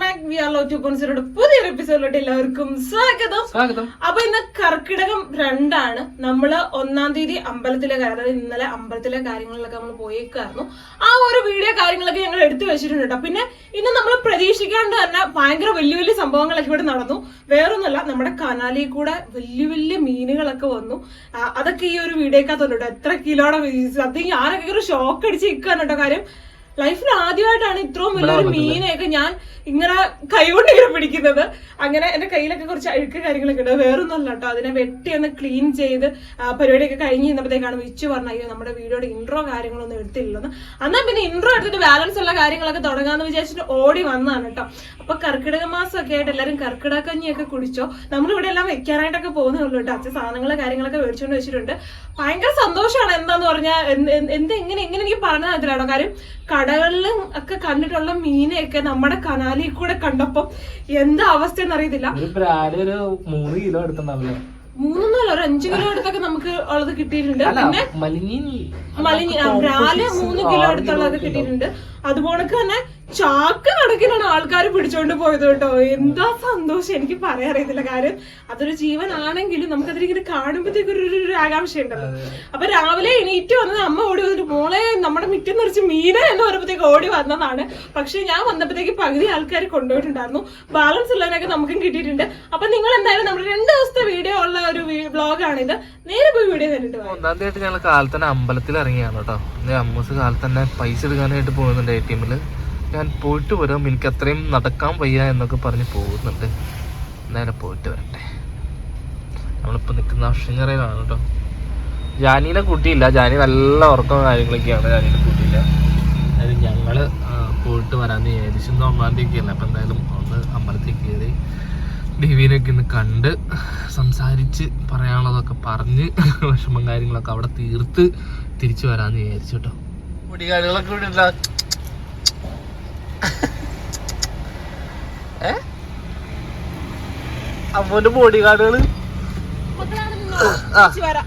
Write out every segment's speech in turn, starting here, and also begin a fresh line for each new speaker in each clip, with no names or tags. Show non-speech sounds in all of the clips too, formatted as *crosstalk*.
Back we are low to പുതിയൊരു എപ്പിസോഡിലോട്ട് എല്ലാവർക്കും സ്വാഗതം.
സ്വാഗതം.
അപ്പൊ ഇന്ന് കർക്കിടകം രണ്ടാണ്. നമ്മൾ ഒന്നാം തീയതി അമ്പലത്തിലെ കാര്യം അതായത് ഇന്നലെ അമ്പലത്തിലെ കാര്യങ്ങളിലൊക്കെ നമ്മൾ പോയേക്കായിരുന്നു. ആ ഒരു വീഡിയോ കാര്യങ്ങളൊക്കെ ഞങ്ങൾ എടുത്തു വെച്ചിട്ടുണ്ട് കേട്ടോ. പിന്നെ ഇന്ന് നമ്മൾ പ്രതീക്ഷിക്കാണ്ട് തന്നെ ഭയങ്കര വലിയ വലിയ സംഭവങ്ങളൊക്കെ ഇവിടെ നടന്നു. വേറൊന്നുമല്ല നമ്മുടെ കനാലിൽ കൂടെ വലിയ വലിയ മീനുകളൊക്കെ വന്നു. അതൊക്കെ ഈ ഒരു വീഡിയോക്കകത്തുണ്ട് കേട്ടോ എത്ര കിലോടെ സത്യം ആരൊക്കെ ഒരു ഷോക്ക് അടിച്ച് നിൽക്കാൻ കേട്ടോ കാര്യം. ലൈഫിൽ ആദ്യമായിട്ടാണ് ഇത്രയും വലിയൊരു മീനെയൊക്കെ ഞാൻ ഇങ്ങനെ കൈകൊണ്ട് ഇങ്ങനെ പിടിക്കുന്നത്. അങ്ങനെ എന്റെ കയ്യിലൊക്കെ കുറച്ച് അഴുക്ക് കാര്യങ്ങളൊക്കെ ഉണ്ട്. വേറൊന്നുമല്ല കേട്ടോ. അതിനെ വെട്ടി ഒന്ന് ക്ലീൻ ചെയ്ത് പരിപാടിയൊക്കെ കഴിഞ്ഞ് ഇന്നപ്പോഴത്തേക്കാണ് വിച്ചു പറഞ്ഞ അയ്യോ നമ്മുടെ വീഡിയോയുടെ ഇൻട്രോ കാര്യങ്ങളൊന്നും എടുത്തില്ലെന്ന് എന്നാൽ പിന്നെ ഇൻട്രോ എടുത്തിട്ട് ബാലൻസ് ഉള്ള കാര്യങ്ങളൊക്കെ തുടങ്ങാന്ന് വിചാരിച്ചിട്ട് ഓടി വന്നതാണ് കേട്ടോ. അപ്പൊ കർക്കിടക മാസം ഒക്കെ ആയിട്ട് എല്ലാവരും കർക്കിടക കഞ്ഞിയൊക്കെ കുടിച്ചോ. നമ്മളിവിടെ എല്ലാം വെക്കാനായിട്ടൊക്കെ പോകുന്നേ ഉള്ളൂ കേട്ടോ. അച്ഛൻ സാധനങ്ങൾ കാര്യങ്ങളൊക്കെ മേടിച്ചുകൊണ്ട് വെച്ചിട്ടുണ്ട്. ഭയങ്കര സന്തോഷമാണ് എന്താന്ന് പറഞ്ഞാൽ എന്ത് എങ്ങനെ എങ്ങനെ എനിക്ക് പറഞ്ഞാൽ തരത്തിലാണോ? കാര്യം കടകളിലും ഒക്കെ കണ്ടിട്ടുള്ള മീനെയൊക്കെ നമ്മുടെ കനാലിൽ കൂടെ കണ്ടപ്പോ എന്താ അവസ്ഥ എന്നറിയത്തില്ല
മൂന്ന് കിലോ എടുത്തിട്ടുണ്ടാവില്ലേ?
മൂന്നൊന്നുമല്ല ഒരു അഞ്ചു കിലോ അടുത്തൊക്കെ നമുക്ക് ഉള്ളത് കിട്ടിയിട്ടുണ്ട്. പിന്നെ
മലിനി
മലിഞ്ഞ ബ്രാൽ മൂന്ന് കിലോ അടുത്തുള്ളത് കിട്ടിയിട്ടുണ്ട്. അതുപോലെ തന്നെ ചാക്ക് കണക്കിനാണ് ആൾക്കാർ പിടിച്ചോണ്ട് പോയത് കേട്ടോ. എന്താ സന്തോഷം എനിക്ക് പറയാൻ അറിയത്തില്ല കാര്യം. അതൊരു ജീവനാണെങ്കിലും നമുക്കതിലിങ്ങനെ കാണുമ്പോഴത്തേക്ക് ഒരു ഒരു- ആകാംക്ഷ ഉണ്ടല്ലോ അപ്പൊ രാവിലെ എണീറ്റ് വന്നത് അമ്മ ഓടി വന്നിട്ട് മോളെ നമ്മുടെ മിറ്റം നിറച്ച് മീന എന്ന് പറയുമ്പോഴത്തേക്ക് ഓടി വന്നതാണ്. പക്ഷെ ഞാൻ വന്നപ്പോഴത്തേക്ക് പകുതി ആൾക്കാർ കൊണ്ടുപോയിട്ടുണ്ടായിരുന്നു. ബാലൻസ് ഉള്ളതിനൊക്കെ നമുക്കും കിട്ടിയിട്ടുണ്ട്. അപ്പൊ നിങ്ങൾ എന്തായാലും നമ്മുടെ രണ്ട് ദിവസത്തെ വീഡിയോ വ്ളോഗാണിത് നേരെ പോയി വീഡിയോ കണ്ടിട്ട്.
ഒന്നാം തീയതി ഞങ്ങൾ കാലത്ത് തന്നെ അമ്പലത്തിൽ ഇറങ്ങിയാണ് കേട്ടോ. അമ്മൂസ് കാലത്ത് തന്നെ പൈസ എടുക്കാനായിട്ട് പോകുന്നുണ്ട് എ ടി എമ്മിൽ ഞാൻ പോയിട്ട് വരാം. എനിക്ക് അത്രയും നടക്കാൻ വയ്യ എന്നൊക്കെ പറഞ്ഞ് പോകുന്നുണ്ട്. നേരെ പോയിട്ട് വരട്ടെ. നമ്മളിപ്പോ നിൽക്കുന്ന അക്ഷങ്ങറയിലാണ് കേട്ടോ. ജാനീനെ കൂട്ടിയില്ല. ജാനി നല്ല ഉറക്കവും കാര്യങ്ങളൊക്കെയാണ് ജാനീനെ കൂട്ടിയില്ല. അതായത് ഞങ്ങൾ പോയിട്ട് വരാന്ന് ഏകദേശം ഒന്നാം തീയതി അല്ല അപ്പൊ എന്തായാലും ഒന്ന് അമ്പലത്തിൽ കയറി ദേവീനൊക്കെ ഒന്ന് കണ്ട് സംസാരിച്ച് പറയാനുള്ളതൊക്കെ പറഞ്ഞ് വിഷമം കാര്യങ്ങളൊക്കെ അവിടെ തീർത്ത് തിരിച്ചു വരാന്ന് വിചാരിച്ചു കേട്ടോ. പൊടികാടുകളൊക്കെ ഇവിടെ ഉണ്ടോ? ഏ? അമ്മൂന്റെ ബോഡിഗാർഡുകൾ
മക്കളവിടെ നിന്നോ.
ആ.
തിരിച്ച്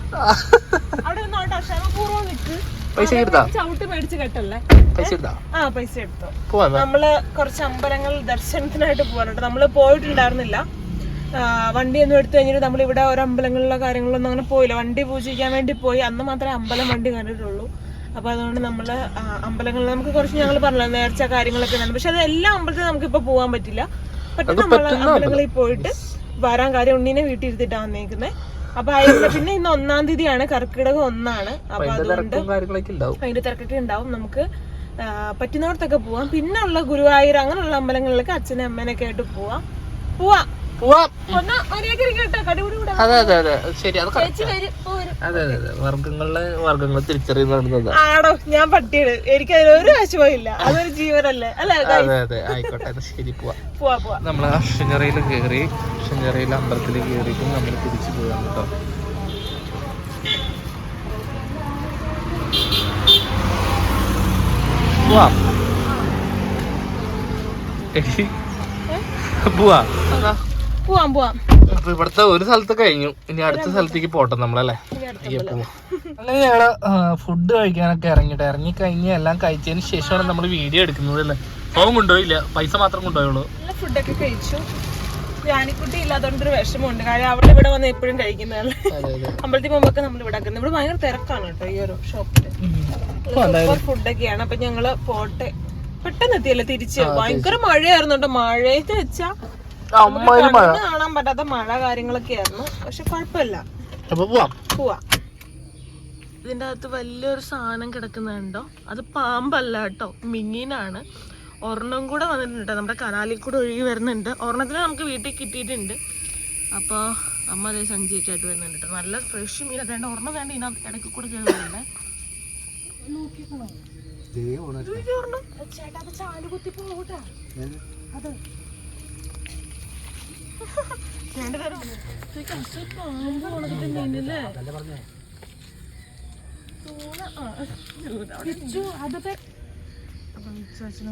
അവിടെ നിന്നോട്ടെ ക്ഷമപൂർവം നിക്ക്.
പൈസ എടുത്താ?
ചവിട്ട് മേടിച്ച് കെട്ടല്ലേ?
പൈസ എടുത്താ?
ആ പൈസ എടുത്തോ.
പോവാ
നമ്മൾ കുറച്ച് അമ്പലങ്ങൾ ദർശനത്തിനായിട്ട് പോകാനുണ്ട് നമ്മൾ പോയിട്ടുണ്ടായിരുന്നില്ല. വണ്ടിയൊന്നും എടുത്തു കഴിഞ്ഞിട്ട് നമ്മളിവിടെ ഓരോ അമ്പലങ്ങളിലോ കാര്യങ്ങളിലൊന്നും അങ്ങനെ പോയില്ല. വണ്ടി പൂജിക്കാൻ വേണ്ടി പോയി. അന്ന് മാത്രമേ അമ്പലം വണ്ടി കണ്ടിട്ടുള്ളൂ. അപ്പോൾ അതുകൊണ്ട് നമ്മൾ അമ്പലങ്ങളിൽ നമുക്ക് കുറച്ച് ഞങ്ങൾ പറഞ്ഞു നേർച്ച കാര്യങ്ങളൊക്കെ ഉണ്ട് പക്ഷെ അത് എല്ലാ അമ്പലത്തിലും നമുക്ക് ഇപ്പൊ പോകാൻ പറ്റില്ല പക്ഷെ നമ്മൾ അമ്പലങ്ങളിൽ പോയിട്ട് വരാൻ കാര്യം ഉണ്ണീനെ വീട്ടിൽ ഇരുത്തിട്ടാ വന്നേക്കുന്നത് അപ്പൊ അതിന്റെ പിന്നെ ഇന്ന് ഒന്നാം തീയതിയാണ് കർക്കിടകം ഒന്നാണ്. അപ്പൊ അതുകൊണ്ട് അതിന്റെ തിരക്കൊക്കെ ഉണ്ടാവും. നമുക്ക് പറ്റുന്നവർത്തൊക്കെ പറ്റുന്നിടത്തൊക്കെ പോവാം. പിന്നെ ഉള്ള ഗുരുവായൂർ അങ്ങനെയുള്ള അമ്പലങ്ങളിലൊക്കെ അച്ഛനും അമ്മേനൊക്കെ ആയിട്ട് പോവാം. പോവാം.
പോവാം അതെ അതെ അതെ. ശരി അത് അതെ അതെ അതെ. വർഗങ്ങളെ വർഗങ്ങൾ തിരിച്ചറിയുന്നത്
ആടോ ഞാൻ പട്ടിയാണ്. എനിക്ക് അതിൽ ഒരു ഇല്ല അതൊരു ജീവനല്ലേ. അല്ലെ
അതെ അതെ. ആയിക്കോട്ടെ ശരി പോവാ. നമ്മൾ അക്ഷഞ്ഞറയിൽ കയറി അക്ഷഞ്ഞറയിൽ അമ്പലത്തിൽ കയറിയിട്ട് നമ്മൾ തിരിച്ചു പോകാം കേട്ടോ പോവാ. പോവാം.
പോവാം പോവാം.
അപ്പൊ ഇവിടുത്തെ ഒരു സ്ഥലത്ത് കഴിഞ്ഞു. ഇനി അടുത്ത സ്ഥലത്തേക്ക് പോട്ടെ നമ്മളല്ലേ. അങ്ങനെ ഞങ്ങൾ ഫുഡ് കഴിക്കാനൊക്കെ ഇറങ്ങിട്ട് ഇറങ്ങി കഴിഞ്ഞ് എല്ലാം കഴിച്ചതിന് ശേഷമാണ് നമ്മൾ വീഡിയോ എടുക്കുന്നത് അല്ലേ? ഫോൺ കൊണ്ടുപോയില്ല പൈസ മാത്രം കൊണ്ടുപോയുള്ളൂ.
ഫുഡൊക്കെ കഴിച്ചു. റാണിക്കുട്ടി ഇല്ലാത്തതുകൊണ്ട് ഒരു വിഷമമുണ്ട്. കാര്യം അവിടെ ഇവിടെ വന്ന് എപ്പോഴും കഴിക്കുന്നതല്ലേ? അമ്പലത്തിൽ പോകുമ്പോൾ നമ്മൾ ഇവിടെ ആക്കുന്നത് ഇവിടെ ഭയങ്കര തിരക്കാണ് കേട്ടോ ഈ ഒരു ഷോപ്പിൽ സൂപ്പർ ഫുഡൊക്കെയാണ് അപ്പൊ ഞങ്ങൾ പോട്ടെ. പെട്ടെന്ന് എത്തിയല്ലേ തിരിച്ച്. ഭയങ്കര മഴയായിരുന്നു കേട്ടോ മഴയെന്ന് വെച്ചാ
അമ്മായി മഴ
കാണാൻ പറ്റാത്ത മഴ കാര്യങ്ങളൊക്കെ ആയിരുന്നു. പക്ഷെ കുഴപ്പമില്ല.
അപ്പൊ പോവാം.
പോവാ. ഇതിന്റെ അകത്ത് വലിയൊരു സാധനം കിടക്കുന്നുണ്ടോ? അത് പാമ്പല്ല കേട്ടോ. മിങ്ങിനാണ്. ഒരെണ്ണം കൂടെ വന്നിട്ടുണ്ട് നമ്മുടെ കനാലിൽ കൂടെ ഒഴുകി വരുന്നുണ്ട്. ഒരെണ്ണത്തിന് നമുക്ക് വീട്ടിൽ കിട്ടിയിട്ടുണ്ട്. അപ്പോൾ അമ്മ അതേ സഞ്ചരിച്ചായിട്ട് വരുന്നുണ്ട് കേട്ടോ. നല്ല ഫ്രഷ് മീൻ വേണ്ട ഒരെണ്ണം വേണ്ട ഇതിനകത്ത് ഇടയ്ക്ക് കൂടെ ഒരെണ്ണം. ചേട്ടാ അത് ചാലുകുത്തി പോകൂട്ടാ അത് രണ്ട് തരം ഇതൊക്കെ അസൽ പാമ്പ് ഉണക്കിട്ട് മീനില്ലേ തൂണ, ആ, കിച്ചു, അതൊക്കെ അപ്പം ചേച്ചനും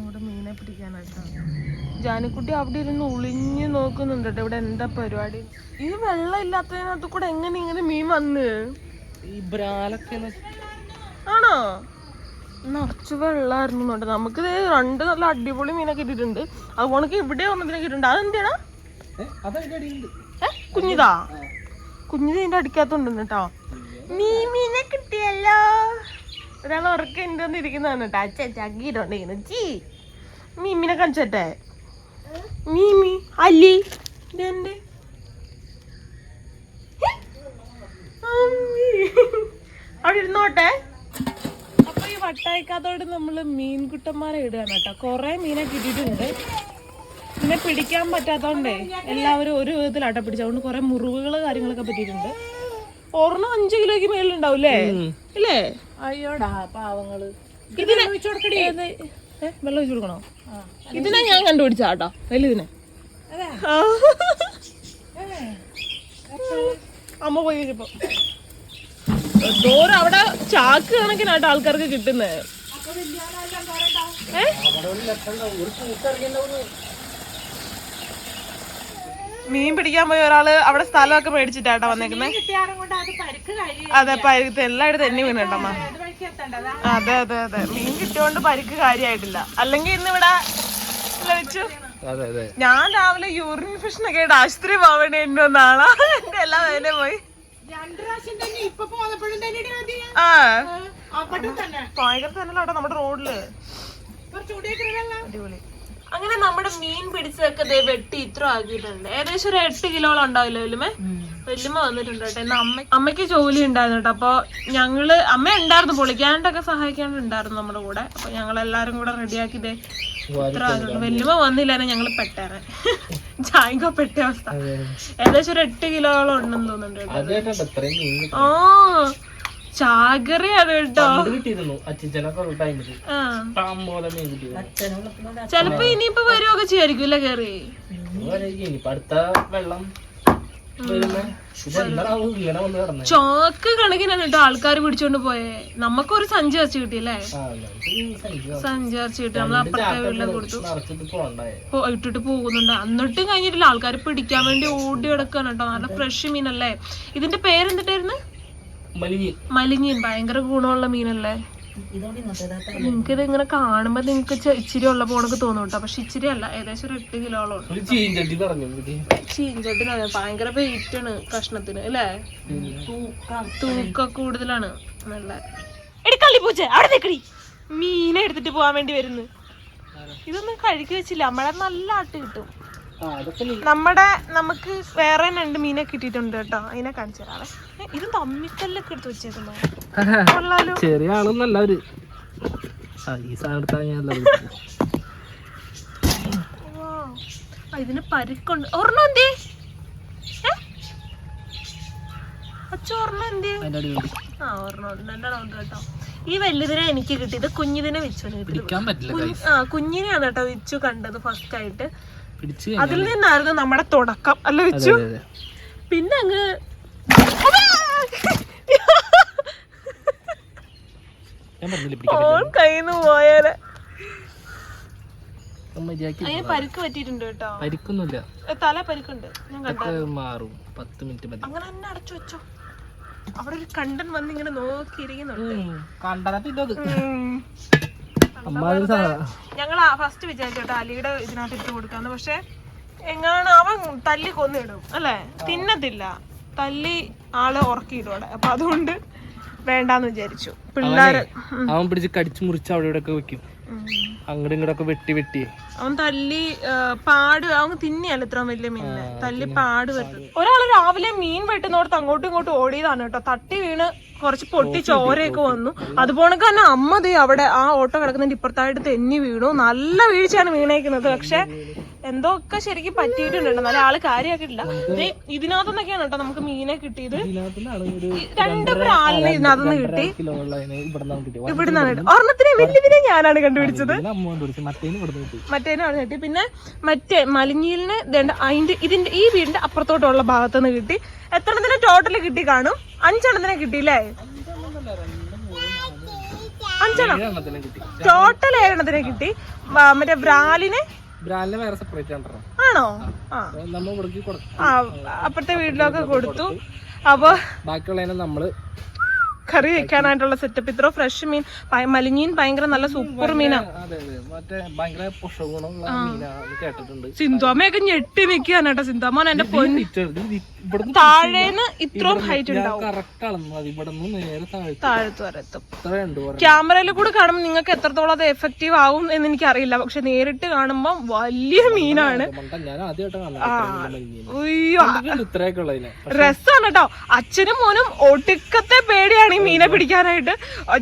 കൂടെ മീനെ പിടിക്കാനായിട്ടാണ് ജാനിക്കുട്ടി അവിടെ ഇരുന്ന് ഒളിഞ്ഞു നോക്കുന്നുണ്ട് കേട്ടോ. ഇവിടെ എന്താ പരിപാടി? ഈ വെള്ളം ഇല്ലാത്തതിനകത്ത് കൂടെ എങ്ങനെ ഇങ്ങനെ മീൻ വന്ന്?
ഈ ബ്രാലൊക്കെ
ആണോ? നിറച്ച് വെള്ളമായിരുന്നു നമുക്ക് രണ്ട് നല്ല അടിപൊളി മീനൊക്കെ ഇട്ടിട്ടുണ്ട്. അതുപോലെ ഇവിടെ വന്നതിനൊക്കെ ഇട്ടിട്ടുണ്ട്. അതെന്തിനാ? കുഞ്ഞിതാ? കുഞ്ഞിത് ഇതിന്റെ അടിക്കാത്തോണ്ട് കേട്ടോ. മീമീനെ കിട്ടിയല്ലോ. ഒരാൾ ഉറക്കം എന്റെ വന്ന് ഇരിക്കുന്നതാണ് കേട്ടോ അച്ഛ ചക്കിയിട്ടുണ്ടിരിക്കുന്നു ചീ മീമിനെ കാണിച്ചട്ടെ. മീമി അല്ലി ഇതെന്റെ അമ്മി. അവിടെ ഇരുന്നോട്ടെ. അപ്പൊ ഈ വട്ടായിക്കാത്തോട് നമ്മൾ മീൻകുട്ടന്മാരെ ഇടുകയാണ് കേട്ടോ. കൊറേ മീനെ കിട്ടിയിട്ടുണ്ട്. പിന്നെ പിടിക്കാൻ പറ്റാത്തോണ്ടേ എല്ലാവരും ഒരു വിധത്തിലാട്ടോ പിടിച്ചു അതുകൊണ്ട് കുറെ മുറിവുകൾ കാര്യങ്ങളൊക്കെ പറ്റിയിട്ടുണ്ട്. ഒരെണ്ണം അഞ്ചു കിലോയ്ക്ക് മേളിലുണ്ടാവും അല്ലേ ഇല്ലേ?
അയ്യോടാ പാവങ്ങൾ.
ഇതിനെ? വെള്ളം ഒഴിച്ചു കൊടുക്കണോ? ഇതിനെ ഞാൻ കണ്ടുപിടിച്ചാട്ടോ. വലുതിനെ ആ. അമ്മ പോയി കഴിഞ്ഞപ്പോ ദൂരം അവിടെ ചാക്ക് കണക്കിനാട്ടോ ആൾക്കാർക്ക് കിട്ടുന്നേ. ഏ? മീൻ പിടിക്കാൻ പോയ ഒരാൾ അവിടെ സ്ഥലമൊക്കെ മേടിച്ചിട്ടാട്ടോ
വന്നേക്കുന്നത് അത് പരിക്ക്
എല്ലായിടത്തും എന്നെ
വീണിട്ടമ്മ
അതെ. അതെ അതെ മീൻ കിട്ടിയോണ്ട് പരിക്ക് കാര്യായിട്ടില്ല. അല്ലെങ്കിൽ ഇന്ന് ഇവിടെ വെച്ചു
അതെ അതെ.
ഞാൻ രാവിലെ യൂറിൻ ഇൻഫെക്ഷൻ ഒക്കെ ആയിട്ട് ആശുപത്രി പോവണേ എന്നെ ഒന്നാളാ എന്റെ എല്ലാ വേദന പോയി.
തന്നെ
ആ.
തന്നെ
ഭയങ്കര തന്നെ. നമ്മുടെ
റോഡിൽ.
അടിപൊളി. അങ്ങനെ നമ്മുടെ മീൻ പിടിച്ചതൊക്കെ ദേ വെട്ടി ഇത്ര ആക്കിയിട്ടുണ്ട്. ഏകദേശം ഒരു എട്ട് കിലോളം ഉണ്ടാവില്ല വല്യമ്മേ വല്യമ്മ വന്നിട്ടുണ്ട് കേട്ടോ. അമ്മ അമ്മയ്ക്ക് ജോലി ഉണ്ടായിരുന്നു കേട്ടോ. അപ്പൊ ഞങ്ങൾ അമ്മ ഉണ്ടായിരുന്നു പൊളിക്കാനായിട്ടൊക്കെ സഹായിക്കാനുണ്ടായിരുന്നു നമ്മുടെ കൂടെ. അപ്പൊ ഞങ്ങൾ എല്ലാരും കൂടെ റെഡിയാക്കി ദേ ഇത്ര ആകുന്നു വല്യമ്മ വന്നില്ലായിരുന്നു ഞങ്ങൾ പെട്ടേറെ *laughs* ചായക്ക പെട്ട അവസ്ഥ. ഏകദേശം ഒരു എട്ട് കിലോളം ഉണ്ടെന്ന് തോന്നുന്നുണ്ട് കിട്ടി. ആ കേട്ടോ.
കിട്ടിയിരുന്നു.
ചെലപ്പോ ഇനിയിപ്പോ വരുവൊക്കെ ചെയ്യായിരിക്കും അല്ലേ കേറി
അടുത്ത വെള്ളം
ചോക്ക് കണക്കിനാണ് കേട്ടോ ആൾക്കാർ പിടിച്ചോണ്ട് പോയേ. നമുക്കൊരു സഞ്ചി വെച്ച് കിട്ടിയല്ലേ
സഞ്ചി
വെച്ച് കിട്ടി. നമ്മൾ അപ്പുറത്തെ വീട്ടിലെ കൊടുത്തു. ഇട്ടിട്ട് പോകുന്നുണ്ട്. എന്നിട്ടും കഴിഞ്ഞിട്ടില്ല. ആൾക്കാർ പിടിക്കാൻ വേണ്ടി ഓടി കിടക്കാണ് കേട്ടോ. നല്ല ഫ്രഷ് മീനല്ലേ? ഇതിന്റെ പേരെന്തിട്ടായിരുന്നു? മലിഞ്ഞീൻ ഭയങ്കര ഗുണമുള്ള മീനല്ലേ? നിങ്ങക്ക് ഇത് ഇങ്ങനെ കാണുമ്പോ നിങ്ങക്ക് ഇച്ചിരി ഉള്ള പോണക്ക് തോന്നും കേട്ടോ പക്ഷെ ഇച്ചിരി അല്ല ഏകദേശം ഒരു എട്ട് കിലോളം
ഒരു ചീഞ്ചട്ടി പറഞ്ഞു
ചീഞ്ചട്ടിനാണ് ഭയങ്കര വെയിറ്റ് ആണ് കഷ്ണത്തിന് അല്ലേ? തൂക്ക. കൂടുതലാണ്. നല്ല എടുക്കള്ളി പൂച്ച അവിടെ നിക്കടി. മീനെ എടുത്തിട്ട് പോവാൻ വേണ്ടി വരുന്നു. ഇതൊന്നും കഴുകി വെച്ചില്ല. നമ്മളെ നല്ല ആട്ട് കിട്ടും. നമ്മുടെ നമുക്ക് വേറെ രണ്ട് മീനെ കിട്ടിയിട്ടുണ്ട് കേട്ടോ. അതിനെ കാണിച്ചു തരാവേ. ഏ, ഇത് തമ്മിക്കല്ലൊക്കെ എടുത്ത് വെച്ചേക്കുന്നു? കൊള്ളാലോ.
ചെറിയ ആളൊന്നല്ല അവർ. ആ ഈ സാധനം എടുത്താൽ ഞാൻ
ഇതിന് പരിക്കുണ്ട്. ഒരെണ്ണം എന്തേ? ഏ? അച്ഛ ഒരെണ്ണം എന്തേ? ആ ഒരെണ്ണം രണ്ടെണ്ണം കേട്ടോ. ഈ വലുതിനെ എനിക്ക് കിട്ടിയത് കുഞ്ഞിതിനെ വിച്ചു. കിട്ടിയത് ആ കുഞ്ഞിനെയാണ് കേട്ടോ വിച്ചു കണ്ടത് ഫസ്റ്റ് ആയിട്ട്. അതിൽ നിന്നായിരുന്നു നമ്മുടെ തുടക്കം. അല്ല വിച്ചു. പിന്നെ അങ്ങ് ഓൺ കയ്യിന്ന് പോയാലേ
മര്യാദയ്ക്ക്
അതിന് പരിക്ക് പറ്റിയിട്ടുണ്ട് കേട്ടോ.
പരിക്കൊന്നുമില്ല.
തല പരിക്കുണ്ട്.
മാറും. പത്ത് മിനിറ്റ് മതി.
അങ്ങനെ തന്നെ അടച്ചു വെച്ചോ. അവിടെ ഒരു കണ്ടൻ വന്ന് ഇങ്ങനെ നോക്കിയിരിക്കുന്നുണ്ട് ഞങ്ങൾ ഫസ്റ്റ് വിചാരിച്ചോട്ടെ അലിയുടെ ഇതിനകത്ത് ഇട്ട് കൊടുക്കാന്ന്. പക്ഷെ എങ്ങാണ് അവൻ തല്ലി കൊന്നിടും അല്ലെ? തിന്നത്തില്ല. തല്ലി ആൾ ഉറക്കിയിടും അവിടെ. അപ്പൊ അതുകൊണ്ട് വേണ്ടാന്ന് വിചാരിച്ചു. പിള്ളേര്
അവൻ പിടിച്ച് കടിച്ചു മുറിച്ച് അവിടെ ഇവിടെ വെക്കും. അങ്ങോട്ടും ഇങ്ങോട്ടൊക്കെ വെട്ടി വെട്ടി.
അവൻ തല്ലി പാട് അവൻ തിന്നിയല്ല ഇത്ര വലിയ മീനിനെ. തല്ലി പാട് വെട്ടി. ഒരാൾ രാവിലെ മീൻ വെട്ടുന്നോടത്ത് അങ്ങോട്ടും ഇങ്ങോട്ടും ഓടിയതാണ് കേട്ടോ. തട്ടി വീണ് കുറച്ച് പൊട്ടി ചോരയൊക്കെ വന്നു. അതുപോലെ തന്നെ അമ്മ ദേ അവിടെ ആ ഓട്ടോ കിടക്കുന്നതിന്റെ ഇപ്പുറത്തായിട്ട് തെന്നി വീണു. നല്ല വീഴ്ചയാണ് വീണേക്കുന്നത്. പക്ഷെ എന്തോ ഒക്കെ ശരിക്കും പറ്റിയിട്ടുണ്ട്. നല്ല ആൾ കാര്യമാക്കിയിട്ടില്ല ഇതിനകത്തുനിന്നൊക്കെയാണ് കേട്ടോ നമുക്ക് മീനെ കിട്ടിയത്. രണ്ടു പ്രാലിനെ ഇതിനകത്തുനിന്ന് കിട്ടി.
ഇവിടെ നിന്നാണ്
ഒരെണ്ണത്തിനെ വലിയതിനെ ഞാനാണ് കണ്ടുപിടിച്ചത്.
മറ്റേനും അവിടെ കിട്ടി.
മറ്റേനാണ് കിട്ടി. പിന്നെ മറ്റേ മലിഞ്ഞീലിന് അതിന്റെ ഇതിന്റെ ഈ വീടിന്റെ അപ്പുറത്തോട്ടുള്ള ഭാഗത്തുനിന്ന് കിട്ടി. എത്രണ്ണത്തിന് ടോട്ടൽ കിട്ടി കാണും? അഞ്ചെണ്ണത്തിനെ കിട്ടിയില്ലേ അഞ്ചെണ്ണം.
എണ്ണത്തിനും
ടോട്ടൽ ഏഴെണ്ണത്തിനെ കിട്ടി. മറ്റേ ബ്രാലിന്
ബ്രാൻഡിനെ വേറെ സെപ്പറേറ്റ് ആണ്?
ആണോ
നമ്മൾ
അപ്പുറത്തെ വീട്ടിലൊക്കെ കൊടുത്തു. അപ്പൊ
ബാക്കിയുള്ള നമ്മൾ
കറി വെക്കാനായിട്ടുള്ള സെറ്റപ്പ് ഇത്ര ഫ്രഷ് മീൻ മലിഞ്ഞീൻ ഭയങ്കര നല്ല സൂപ്പർ മീനാ.
അതെ അതെ. മറ്റേ ഭയങ്കര പോഷകഗുണമുള്ള മീനാന്ന് കേട്ടിട്ടുണ്ട്.
സിന്ധുമ്മയൊക്കെ ഞെട്ടി നിൽക്കുകയാണ് കേട്ടോ സിന്ധുമ്മോൻ എന്റെ പൊന്നി. താഴേന്ന് ഇത്രയും ഹൈറ്റ് ഉണ്ടാവും.
താഴ്ത്തി
വരെ എത്തും. ക്യാമറയിൽ കൂടെ കാണുമ്പോൾ നിങ്ങൾക്ക് എത്രത്തോളം അത് എഫക്റ്റീവ് ആവും എന്ന് എനിക്ക് അറിയില്ല പക്ഷെ നേരിട്ട് കാണുമ്പോൾ വലിയ മീനാണ്. രസമാണ് കേട്ടോ. അച്ഛനും മോനും ഒടുക്കത്തെ പേടിയാണ്. ഈ മീനെ പിടിക്കാനായിട്ട്.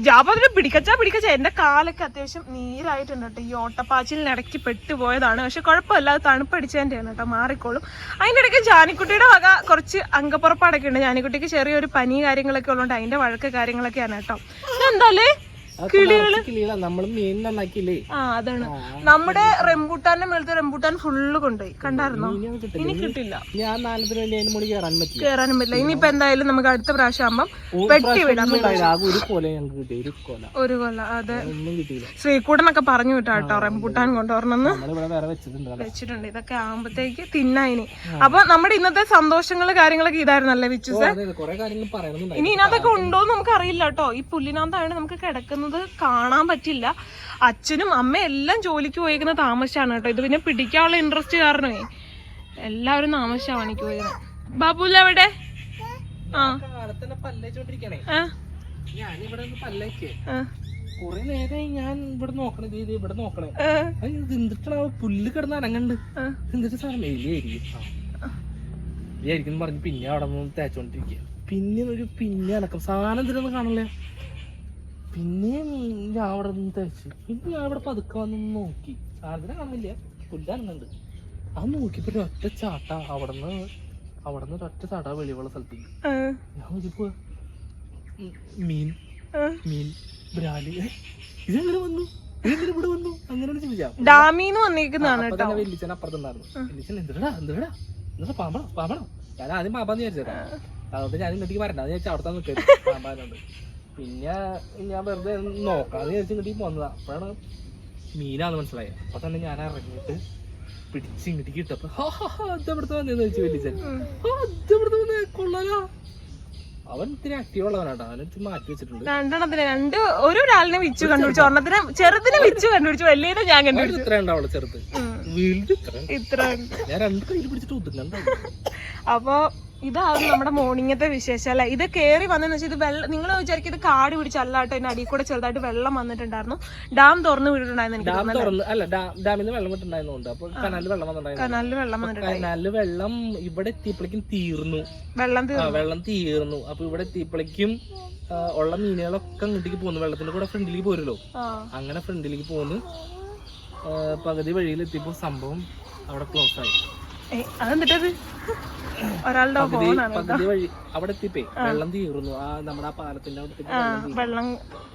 ജാപതിനെ പിടിക്കച്ചാ പിടിക്കച്ചാ. എന്റെ കാലൊക്കെ അത്യാവശ്യം നീരായിട്ടുണ്ട് കേട്ടോ. ഈ ഓട്ടപ്പാച്ചിലിനിടയ്ക്ക് പെട്ടുപോയതാണ്. പക്ഷെ കുഴപ്പമില്ല. അത് തണുപ്പടിച്ചതിന്റെയാണ് കേട്ടോ. മാറിക്കോളും. അതിന്റെ ഇടയ്ക്ക് ജാനിക്കുട്ടിയുടെ വക കുറച്ച് അംഗപ്പുറപ്പാടൊക്കെ ഉണ്ട്. ജാനിക്കുട്ടിക്ക് ചെറിയൊരു പനി കാര്യങ്ങളൊക്കെ ഉള്ളതുകൊണ്ട് അതിന്റെ വഴക്ക് കാര്യങ്ങളൊക്കെയാണ് കേട്ടോ. ഇതെന്താലേ
കിളികള? നമ്മൾ മീൻ നന്നാക്കിയില്ലേ?
ആ അതാണ്. നമ്മുടെ റെമ്പൂട്ടാന്റെ മേളത്തെ റെമ്പൂട്ടാൻ ഫുള്ള് കൊണ്ടുപോയി. കണ്ടായിരുന്നോ? ഇനി കിട്ടില്ല.
ഞാൻ നാലത്തിന് വേണ്ടി അതിന് മുടി കയറാൻ പറ്റില്ല.
കേറാനും പറ്റില്ല. ഇനിയിപ്പോ എന്തായാലും നമുക്ക് അടുത്ത പ്രാവശ്യം ആകുമ്പം
ഒരു
വെട്ടി വിടാം.
ഒരു കൊല ഞങ്ങൾക്ക് കിട്ടി. ഒരു കൊല.
ഒരു അതെ. ശ്രീകൂട്ടനൊക്കെ പറഞ്ഞു വിട്ടാ കേട്ടോ റെമ്പൂട്ടാൻ കൊണ്ടുവരണമെന്ന്.
വെച്ചിട്ടുണ്ട്
ഇതൊക്കെ ആകുമ്പത്തേക്ക് തിന്നായിനി അപ്പൊ നമ്മുടെ ഇന്നത്തെ സന്തോഷങ്ങൾ കാര്യങ്ങളൊക്കെ ഇതായിരുന്നല്ലേ വിച്ചു
സാർ
ഇനി ഇതിനകത്തൊക്കെ ഉണ്ടോന്ന് നമുക്ക് അറിയില്ല കേട്ടോ. ഈ പുല്ലിനകത്താണ് നമുക്ക് കിടക്കുന്നത്. കാണാൻ പറ്റില്ല. അച്ഛനും അമ്മയും എല്ലാം ജോലിക്ക് പോയിരിക്കുന്ന താമസിച്ചാണ് കേട്ടോ. ഇത് പിന്നെ പിടിക്കാനുള്ള ഇൻട്രസ്റ്റ് കാരണമേ. എല്ലാവരും താമസിച്ചാ പണിക്ക് പോയിരുന്നത് ബാബുല്ല എവിടെ? ആ.
കുറെ ഞാൻ ഇവിടെ നോക്കണേ ഇത് ഇത് ഇവിടെ നോക്കണേ.
ആ,
ഇത് എന്തിട്ടാ പുല്ല് കിടന്ന് അനങ്ങണ്ട്. എന്തിട്ട് പറഞ്ഞ് പിന്നെ അവിടെ നിന്ന് തേച്ചോണ്ടിരിക്കുക. പിന്നെ ഒരു പിന്നെ അനക്കം. സാധനം എന്തിനൊന്നും കാണല്ലേ പിന്നെയും ഞാൻ അവിടെ നിന്ന് തേച്ച്. പിന്നെ ഞാൻ അവിടെ പതുക്കെ വന്ന് നോക്കി. സാധനത്തിനെ കാണില്ല പുല്ലാണെന്നുണ്ട് അത് നോക്കിയപ്പോ ഒറ്റ ചാട്ട അവിടുന്ന് നിന്ന് അവിടെ നിന്ന് ഒറ്റ ചാട്ട വെളിവുള്ള സ്ഥലത്തേക്ക്. ഞാൻ നോക്കിയപ്പോ ഉം, മീൻ. മീൻ ബ്രാലി. ഇതെങ്ങനെ വന്നു? ഇതെങ്ങനെ ഇവിടെ വന്നു? അങ്ങനെ ചോദിച്ചാ
ഡാമീന്ന് വന്നിരിക്കുന്നതാണ്
അപ്പൊ
കേട്ടോ.
തന്നെ വെല്ലിച്ചൻ അപ്പുറത്തുണ്ടായിരുന്നു വെല്ലിച്ചൻ എന്തിടാ എന്തിടാ എന്താ പാമ്പണോ? പാമ്പണോ? ഞാൻ ആദ്യം പാമ്പാന്ന് വിചാരിച്ചു അതുകൊണ്ട് ഞാൻ ഇങ്ങോട്ടേക്ക് വരണ്ട. അത് വിചാരിച്ചാൽ അവിടെ തന്നെ നിൽക്കരുത് പാമ്പാനുണ്ട് പിന്നെ ഞാൻ വെറുതെ നോക്കാന്ന് വിചാരിച്ച് ഇങ്ങോട്ടേക്ക് വന്നതാ അപ്പോഴാണ് മീനാന്ന് മനസ്സിലായത്. അപ്പൊ തന്നെ ഞാൻ ഇറങ്ങിയിട്ട് പിടിച്ച് ഇങ്ങോട്ടേക്ക് ഇതെവിടുത്തെ വന്നേന്ന്? ചോദിച്ചു ആ ഇതെവിടുത്തെ വന്നേ? കൊള്ളാലോ. അവൻ ഇത്തിരി ആക്റ്റീവ് ഉള്ളവനാട്ടോ അവനെടുത്ത് മാറ്റി വെച്ചിട്ടുണ്ട്.
രണ്ടെണ്ണത്തിന് രണ്ട് ഒരു ഒരാളിനെ വിച്ചു കണ്ടുപിടിച്ചു. ഒരെണ്ണത്തിന് ചെറുതിനെ വിച്ചു കണ്ടുപിടിച്ചു. വലിയതിനെ ഞാൻ കണ്ടുപിടിച്ചു.
ഇത്ര ഉണ്ടാവുള്ളൂ ചെറുത്. ഇത്ര
ഇത്ര
ഞാൻ രണ്ട് കയ്യിൽ പിടിച്ചിട്ട് ഒതുങ്ങണ്ട.
അപ്പൊ ഇതായിരുന്നു നമ്മുടെ മോർണിംഗത്തെ വിശേഷം അല്ലെ? ഇത് കയറി വന്നെന്ന് വെച്ചാൽ ഇത് വെള്ളം നിങ്ങൾ വിചാരിക്കും ഇത് കാട് പിടിച്ച് അല്ലാട്ടോ അതിന് അടിയിൽ കൂടെ ചെറുതായിട്ട് വെള്ളം വന്നിട്ടുണ്ടായിരുന്നു. ഡാം തുറന്നു വിട്ടിട്ടുണ്ടായിരുന്നു എനിക്ക്
ഡാം തുറന്ന് അല്ല ഡാം ഡാമിൽ നിന്ന് വെള്ളം വിട്ടുണ്ടായിരുന്നുണ്ട് അപ്പൊ കനാലിൽ വെള്ളം വന്നിട്ടുണ്ടായിരുന്നു.
കനാലിൽ വെള്ളം
കനാലിൽ വെള്ളം ഇവിടെ എത്തിയപ്പോഴേക്കും തീർന്നു.
വെള്ളം
ആ
തീർന്നു.
വെള്ളം തീർന്നു. അപ്പൊ ഇവിടെ എത്തിയപ്പോഴേക്കും ആ, ഉള്ള മീനുകളൊക്കെ അങ്ങോട്ടേക്ക് പോകുന്നു വെള്ളത്തിന്റെ കൂടെ ഫ്രണ്ടിലേക്ക് പോരല്ലോ
ആ.
അങ്ങനെ ഫ്രണ്ടിലേക്ക് പോന്ന് ആ, പകുതി വഴിയിൽ എത്തിയപ്പോ സംഭവം അവിടെ ക്ലോസ് ആയി.
ഒരാളുടെ
അവിടെ വെള്ളം തീർന്നു. ആ നമ്മുടെ ആ പാലത്തിന്റെ വെള്ളം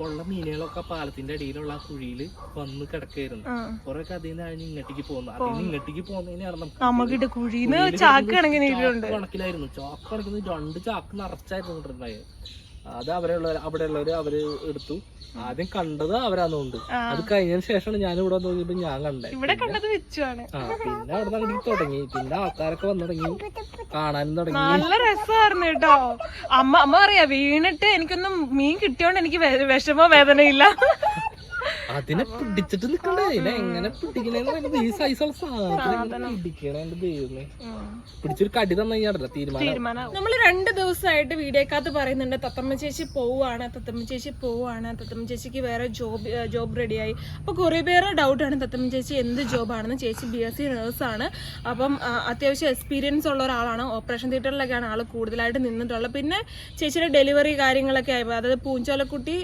ഉള്ള മീനുകളൊക്കെ പാലത്തിന്റെ അടിയിലുള്ള ആ കുഴിയിൽ വന്ന് കിടക്കായിരുന്നു കൊറേ ഒക്കെ അതിൽ നിന്ന് ഇങ്ങോട്ടേക്ക് പോകുന്നു. അതിൽ നിന്ന് ഇങ്ങോട്ടേക്ക് പോകുന്നതിനാണ് നമുക്ക്
കുഴിന്ന് ചാക്ക് കണക്കിന് ഇട്ടിട്ടുണ്ട്
ചാക്ക് കണക്കിന് രണ്ട് ചാക്ക് നിറച്ചായിരുന്നു കൊണ്ടിരുന്നത് അത് അവരുള്ള അവിടെ ഉള്ളവര് അവർ എടുത്തു. ആദ്യം കണ്ടത് അവരാന്നുണ്ട്. അത് കഴിഞ്ഞതിന് ശേഷമാണ് ഞാൻ ഇവിടെ നോക്കിയപ്പോ ഞാൻ കണ്ടേ.
ഇവിടെ കണ്ടത്
വെച്ചാണ് പിന്നെ അവിടെ നിന്ന് തുടങ്ങി. പിന്നെ ആൾക്കാരൊക്കെ വന്നു തുടങ്ങി. കാണാനും തുടങ്ങി.
നല്ല രസമായിരുന്നു കേട്ടോ. അമ്മ അമ്മ പറയാ വീണിട്ട് എനിക്കൊന്നും മീൻ കിട്ടിയോണ്ട് എനിക്ക് വിഷമോ വേദനയില്ല.
അതിനെ പിടിച്ചിട്ട് നിക്കണ്ടേ? ഇതിനെ എങ്ങനെ പിടിക്കണേന്ന് ഈ സൈസുള്ള സാധനം പിടിക്കണേ ദൈവമേ. പിടിച്ചൊരു കടി തന്നു കഴിഞ്ഞാടല്ല തീരുമാനം.
നമ്മൾ രണ്ട് ദിവസമായിട്ട് വീഡിയോക്കകത്ത് പറയുന്നുണ്ട് തത്തമ്മ ചേച്ചി പോവാണ് തത്തമ്മ ചേച്ചി പോവാണ് തത്തമ്മ ചേച്ചിക്ക് വേറെ ജോബ് ജോബ് റെഡിയായി അപ്പോൾ കുറേ ഡൗട്ട് ആണ് തത്തമ്മ ചേച്ചി എന്ത് ജോബാണെന്ന്? ചേച്ചി ബി എസ് സി നേഴ്സാണ് അപ്പം അത്യാവശ്യം എക്സ്പീരിയൻസ് ഉള്ള ഒരാളാണ്. ഓപ്പറേഷൻ തിയേറ്ററിലൊക്കെയാണ് ആൾ കൂടുതലായിട്ട് നിന്നിട്ടുള്ളത്. പിന്നെ ചേച്ചിയുടെ ഡെലിവറി കാര്യങ്ങളൊക്കെ ആയപ്പോൾ അതായത് പൂഞ്ചോലക്കുട്ടി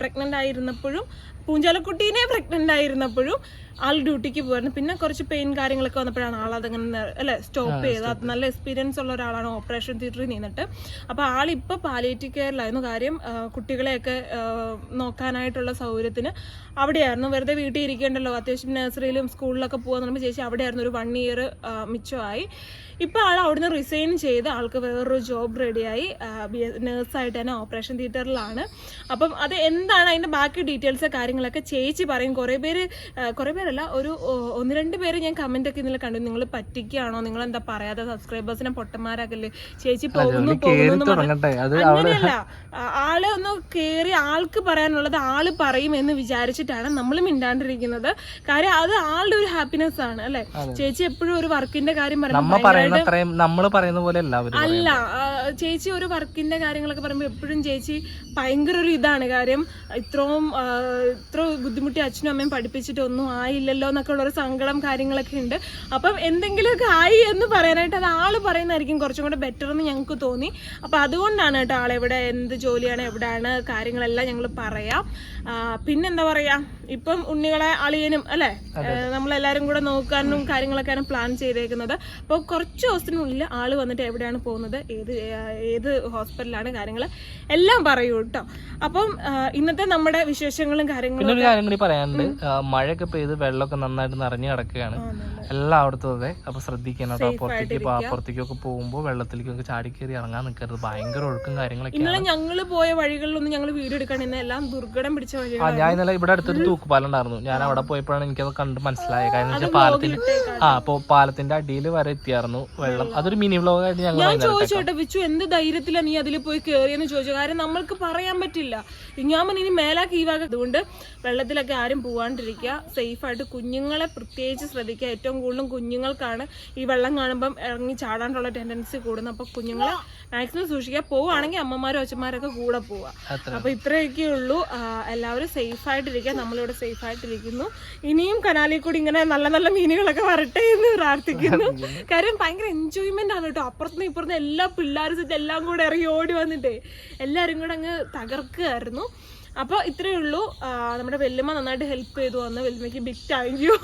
പ്രഗ്നന്റ് ആയിരുന്നപ്പോഴും പൂഞ്ചോലക്കുട്ടീനെ പ്രഗ്നന്റ് ആയിരുന്നപ്പോഴും ആൾ ഡ്യൂട്ടിക്ക് പോയിരുന്നു പിന്നെ കുറച്ച് പെയിൻ കാര്യങ്ങളൊക്കെ വന്നപ്പോഴാണ് ആൾ അതങ്ങനെ അല്ലെ സ്റ്റോപ്പ് ചെയ്ത്. അത് നല്ല എക്സ്പീരിയൻസ് ഉള്ള ഒരാളാണ് ഓപ്പറേഷൻ തിയേറ്ററിൽ നിന്നിട്ട്. അപ്പോൾ ആളിപ്പോൾ പാലിയേറ്റീവ് കെയറിലായിരുന്നു കാര്യം കുട്ടികളെയൊക്കെ നോക്കാനായിട്ടുള്ള സൗകര്യത്തിന് അവിടെയായിരുന്നു. വെറുതെ വീട്ടിൽ ഇരിക്കേണ്ടല്ലോ. അത്യാവശ്യം നഴ്സറിയിലും സ്കൂളിലൊക്കെ പോകാൻ പറയുമ്പോൾ ചേച്ചി അവിടെയായിരുന്നു. ഒരു വൺ ഇയർ മിച്ചമായി. ഇപ്പോൾ ആൾ അവിടുന്ന് റിസൈൻ ചെയ്ത് ആൾക്ക് വേറൊരു ജോബ് റെഡിയായി നേഴ്സായിട്ട് തന്നെ ഓപ്പറേഷൻ തിയേറ്ററിലാണ് അപ്പം അത് എന്താണ്? അതിന്റെ ബാക്കി ഡീറ്റെയിൽസ് കാര്യങ്ങൾ കാര്യങ്ങളൊക്കെ ചേച്ചി പറയും. കുറേ പേര് കുറേ പേരല്ല ഒരു ഒന്ന് രണ്ട് പേര് ഞാൻ കമന്റ് ഒക്കെ ഇന്നലെ കണ്ടു. നിങ്ങൾ പറ്റിക്കുകയാണോ? നിങ്ങൾ എന്താ പറയാതെ സബ്സ്ക്രൈബേഴ്സിനെ പൊട്ടന്മാരാക്കല്ലേ? ചേച്ചി പോകുന്നു അങ്ങനെയല്ല. ആളെ ഒന്ന് കേറി ആൾക്ക് പറയാനുള്ളത് ആൾ പറയും എന്ന് വിചാരിച്ചിട്ടാണ് നമ്മൾ മിണ്ടാണ്ടിരിക്കുന്നത്. കാര്യം അത് ആളുടെ ഒരു ഹാപ്പിനെസ് ആണ് അല്ലെ? ചേച്ചി എപ്പോഴും ഒരു വർക്കിന്റെ കാര്യം പറയുമ്പോൾ അല്ല ചേച്ചി ഒരു വർക്കിന്റെ കാര്യങ്ങളൊക്കെ പറയുമ്പോൾ എപ്പോഴും ചേച്ചി ഭയങ്കര ഒരു ഇതാണ് കാര്യം. ഇത്രയും ആ, ഇത്ര ബുദ്ധിമുട്ടി അച്ഛനും അമ്മയും പഠിപ്പിച്ചിട്ട് ഒന്നും ആയില്ലല്ലോ എന്നൊക്കെ ഉള്ളൊരു സങ്കടം കാര്യങ്ങളൊക്കെ ഉണ്ട്. അപ്പം എന്തെങ്കിലുമൊക്കെ ആയി എന്ന് പറയാനായിട്ട് അത് ആൾ പറയുന്നതായിരിക്കും കുറച്ചും കൂടെ ബെറ്റർ എന്ന് ഞങ്ങൾക്ക് തോന്നി. അപ്പോൾ അതുകൊണ്ടാണ് കേട്ടോ ആളെവിടെ എന്ത് ജോലിയാണ് എവിടെയാണ് കാര്യങ്ങളെല്ലാം ഞങ്ങൾ പറയാം. പിന്നെന്താ പറയാ? ഇപ്പം ഉണ്ണികളെ അളിയനും അല്ലെ? നമ്മളെല്ലാരും കൂടെ നോക്കാനും കാര്യങ്ങളൊക്കെയാണ് പ്ലാൻ ചെയ്തേക്കുന്നത്. അപ്പോൾ കുറച്ച് ദിവസത്തിനുള്ളിൽ ആൾ വന്നിട്ട് എവിടെയാണ് പോകുന്നത്? ഏത് ഏത് ഹോസ്പിറ്റലാണ് കാര്യങ്ങൾ എല്ലാം പറയൂ കേട്ടോ അപ്പം ഇന്നത്തെ നമ്മുടെ വിശേഷങ്ങളും കാര്യങ്ങളും
പിന്നെ ഒരു കാര്യം കൂടി പറയാനുണ്ട്. മഴയൊക്കെ പെയ്ത് വെള്ളമൊക്കെ നന്നായിട്ട് നിറഞ്ഞു കിടക്കുകയാണ്. എല്ലായിടത്തും അതെ. അപ്പൊ ശ്രദ്ധിക്കണം കേട്ടോ പോകുമ്പോ പോ- പുറത്തേക്കൊക്കെ പോകുമ്പോൾ വെള്ളത്തിലേക്കൊക്കെ ചാടി കയറി ഇറങ്ങാൻ നിൽക്കരുത് ഭയങ്കര ഒഴുക്കും കാര്യങ്ങളൊക്കെ
ഇന്നലെ ഞങ്ങൾ പോയ വഴികളിലൊന്നും ഞങ്ങൾ വീഡിയോ എടുക്കാൻ ഇന്ന് എല്ലാം ദുർഘടം പിടിച്ച വഴി
ഞാൻ ഇന്നലെ ഇവിടെ അടുത്തൊരു തൂക്കുപാലം ഉണ്ടായിരുന്നു. ഞാൻ അവിടെ പോയപ്പോഴാണ് എനിക്കത് കണ്ട് മനസ്സിലായത്. കാരണം വെച്ചാൽ പാലത്തിന്റെ ആ അപ്പൊ പാലത്തിന്റെ അടിയിൽ വരെ എത്തിയായിരുന്നു വെള്ളം. അതൊരു മിനി വ്ലോഗ് ആയിട്ട് ഞങ്ങൾ
ഞാൻ
ചോദിച്ചോട്ടെ
ചോദിച്ചു വിച്ചു എന്ത് ധൈര്യത്തിലാണ് നീ അതിൽ പോയി കയറിയെന്ന് ചോദിച്ചു കാര്യം നമ്മൾക്ക് പറയാൻ പറ്റില്ല. ഞാൻ ഇനി മേലാക്കി ഈ വക അതുകൊണ്ട് വെള്ളത്തിലൊക്കെ ആരും പോവാണ്ടിരിക്കുക. സേഫ് ആയിട്ട് കുഞ്ഞുങ്ങളെ പ്രത്യേകിച്ച് ശ്രദ്ധിക്കുക. ഏറ്റവും കൂടുതലും കുഞ്ഞുങ്ങൾക്കാണ് ഈ വെള്ളം കാണുമ്പം ഇറങ്ങി ചാടാനുള്ള ടെൻഡൻസി കൂടുന്നത്. അപ്പൊ കുഞ്ഞുങ്ങളെ മാക്സിമം സൂക്ഷിക്കുക. പോവുകയാണെങ്കിൽ അമ്മമാരും അച്ഛന്മാരൊക്കെ കൂടെ പോവുക.
അത്ര.
അപ്പൊ ഇത്രയൊക്കെ ഉള്ളൂ. എല്ലാവരും സേഫ് ആയിട്ടിരിക്കുക. നമ്മളിവിടെ സേഫ് ആയിട്ടിരിക്കുന്നു. ഇനിയും കനാലിൽ കൂടി ഇങ്ങനെ നല്ല നല്ല മീനുകളൊക്കെ വരട്ടെ എന്ന് പ്രാർത്ഥിക്കുന്നു. കാര്യം ഭയങ്കര എൻജോയ്മെന്റ് ആണ് കേട്ടോ. അപ്പുറത്തുനിന്ന് ഇപ്പുറത്തെ എല്ലാ പിള്ളേരും സെറ്റ് എല്ലാം കൂടെ ഇറങ്ങി ഓടി വന്നിട്ടേ എല്ലാവരും കൂടെ അങ്ങ് തകർക്കുകയായിരുന്നു. അപ്പോൾ ഇത്രയേ ഉള്ളൂ. നമ്മുടെ വെല്ലുമ്മ നന്നായിട്ട് ഹെൽപ്പ് ചെയ്തു വന്ന്. വെല്ലുമ്മയ്ക്ക് ബിഗ് താങ്ക് യു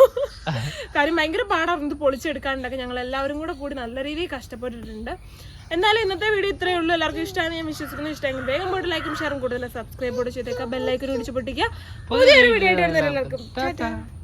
കാര്യം ഭയങ്കര പാടായിരുന്നു ഇത് പൊളിച്ചെടുക്കാനുണ്ടൊക്കെ ഞങ്ങൾ എല്ലാവരും കൂടെ കൂടി നല്ല രീതിയിൽ കഷ്ടപ്പെട്ടിട്ടുണ്ട്. എന്നാലും ഇന്നത്തെ വീഡിയോ ഇത്രയേ ഉള്ളൂ. എല്ലാവർക്കും ഇഷ്ടമാണ് ഞാൻ വിശ്വസിക്കുന്നു. ഇഷ്ടമെങ്കിൽ വേഗം പോയിട്ട് ലൈക്കും ഷെയറും കൂടുതൽ സബ്സ്ക്രൈബ് കൂടെ ചെയ്തേക്കാം. ബെല്ലൈക്കൻ ഇടിച്ചു പൊട്ടിക്കുക. പുതിയൊരു വീഡിയോ ആയിട്ട് എല്ലാവർക്കും.